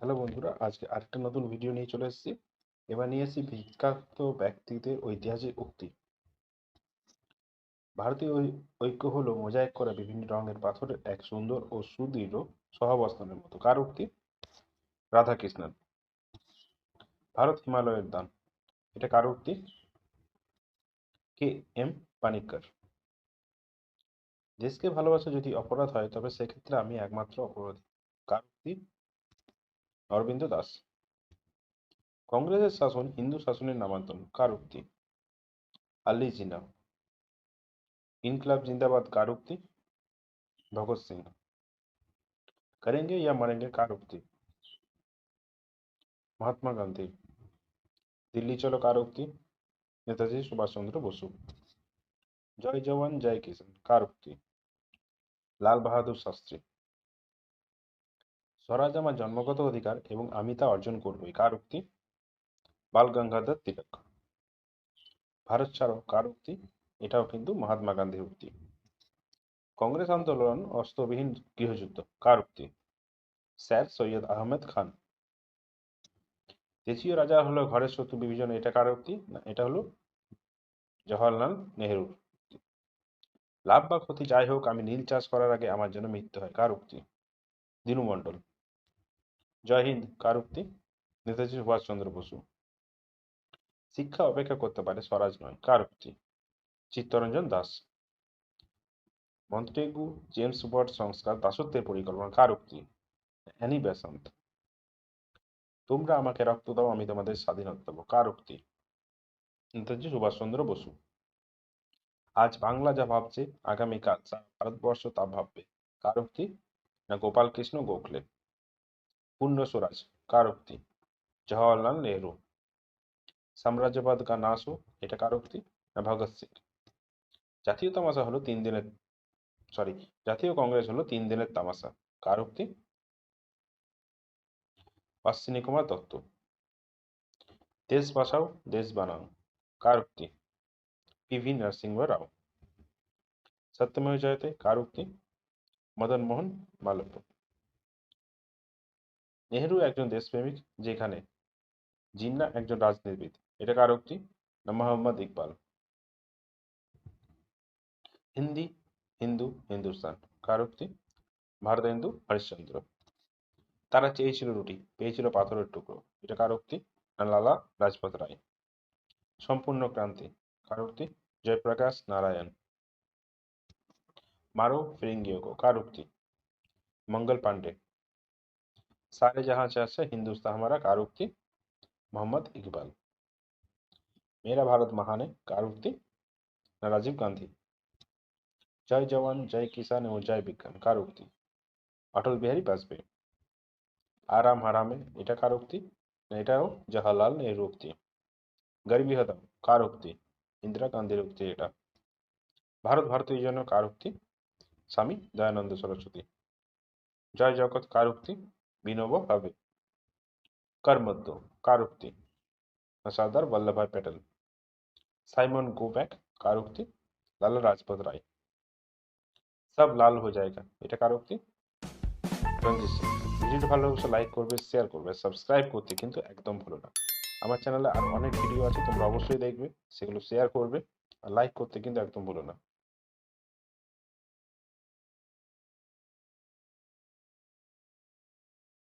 Hello বন্ধুরা, আজকে আরেকটা নতুন ভিডিও নিয়ে চলে এসেছি। এবার নিয়ে এসেছি বিখ্যাত ব্যক্তিদের ঐতিহাসিক উক্তি। ভারতীয় ঐক্য হলো মোজাইক করা বিভিন্ন রঙের পাথরের এক সুন্দর ও সুদৃঢ় সহাবস্থানের মতো। কার উক্তি? রাধাকৃষ্ণন ভারত হিমালয়ের দান। এটা কার উক্তি? কে এম পানিকর দেশকে ভালোবাসা যদি অপরাধ হয়, তবে সেক্ষেত্রে আমি একমাত্র অপরাধী। কার উক্তি? অরবিন্দ দাস। কংগ্রেসের শাসন হিন্দু শাসনের নামান্তর, কার উক্তি? আলী জিনা। ইনকলাব জিন্দাবাদ, কার উক্তি? ভগৎ সিং। করেঙ্গে ইয়া মরেঙ্গে, কার উক্তি? মহাত্মা গান্ধী। দিল্লি চলো, কার উক্তি? নেতাজি সুভাষচন্দ্র বসু। জয় জওয়ান, জয় কিষান কার উক্তি? লাল বাহাদুর শাস্ত্রী। স্বরাজ আমার জন্মগত অধিকার এবং আমি তা অর্জন করবই। কার উক্তি? বাল গঙ্গাধর তিলক। ভারত ছাড়ো, কার উক্তি? এটাও কিন্তু মহাত্মা গান্ধীর উক্তি। কংগ্রেস আন্দোলন, অস্ত্রবিহীন গৃহযুদ্ধ, কার উক্তি? স্যার সৈয়দ আহমেদ খান। দেশীয় রাজা হলো ঘরের শত্রু বিভাজন এটা কার উক্তি? না, এটা হলো জওহরলাল নেহরুর লাভ বা ক্ষতি যাই হোক, আমি নীল চাষ করার আগে আমার জন্য মৃত্যু হয়, কার উক্তি? দিনু মণ্ডল। জয় হিন্দ, কার উক্তি? নেতাজি সুভাষচন্দ্র বসু। শিক্ষা অপেক্ষা করতে পারে স্বরাজ নয়, কার উক্তি? চিত্তরঞ্জন দাস। মন্টেগু জেমস বট সংস্কার দাসত্বের পরিকল্পনা, কার উক্তি? Annie Besant. তোমরা আমাকে রক্ত দাও, আমি তোমাদের স্বাধীনতা দেবো, কার উক্তি? নেতাজি সুভাষচন্দ্র বসু। আজ বাংলা যা ভাবছে, আগামীকাল ভারতবর্ষ তা ভাববে, কার উক্তি? না গোপাল কৃষ্ণ গোখলে। পূর্ণ স্বরাজ কার উক্তি জওয়াহরলাল নেহরু। সাম্রাজ্যবাদ কা নাশ এটা কার উক্তি না ভগৎ সিং? জাতীয় তামাশা হলো তিন দিনের সরি জাতীয় কংগ্রেস হলো তিন দিনের তামাশা কার উক্তি অশ্বিনী কুমার দত্ত। দেশ বাঁচাও, দেশ বানাও কার উক্তি পিভি নরসিংহ রাও। সত্যমেव জয়তে কার উক্তি মদন মোহন মালব্য। নেহেরু একজন দেশপ্রেমিক, যেখানে জিন্না একজন রাজনীতিবিদ। এটা কার না মোহাম্মদ ইকবাল। হিন্দি, হিন্দু, হিন্দুস্তান। কার ভারত ভারতেন্দু হরিশ্চন্দ্র তারা চেয়েছিল রুটি, পেয়েছিল পাথরের টুকরো। এটা কার না লালা লাজপত রায়। সম্পূর্ণ ক্রান্তি। কার জয়প্রকাশ নারায়ণ। মারো ফিরিঙ্গিয়োগো কারুক্তি মঙ্গল পাণ্ডে। सारे जहां से अच्छा हिंदुस्तान हमारा कार उक्ति मोहम्मद इकबाल मेरा भारत महान है कार उक्ति না রাজীব গান্ধী জয় জওয়ান জয় কিষান এবং জয় বিজ্ঞান কার উক্তি অটল বিহারী বাজপেয়ী আরাম হারামে এটা কার উক্তি না এটাও জওয়াহরলাল নেহরু উক্তি গরিবী হতাম কার উক্তি ইন্দিরা গান্ধীর উক্তি এটা ভারত ভারতীয় জন্য কার উক্তি স্বামী দয়ানন্দ সরস্বতী জয় জগৎ কার উক্তি বিনব ભાવે কর্মদ্য কারুক্তি Sardar Vallabhbhai Patel Simon go back কারুক্তি Lal Lajpat Rai সব লাল হয়ে যায়গা এটা কারুক্তি ভিডিওটা ভালো লাগলে লাইক করবে শেয়ার করবে সাবস্ক্রাইব করতে কিন্তু একদম ভুলো না আমার চ্যানেলে আর অনেক ভিডিও আছে তোমরা অবশ্যই দেখবে সেগুলো শেয়ার করবে আর লাইক করতে কিন্তু একদম ভুলো না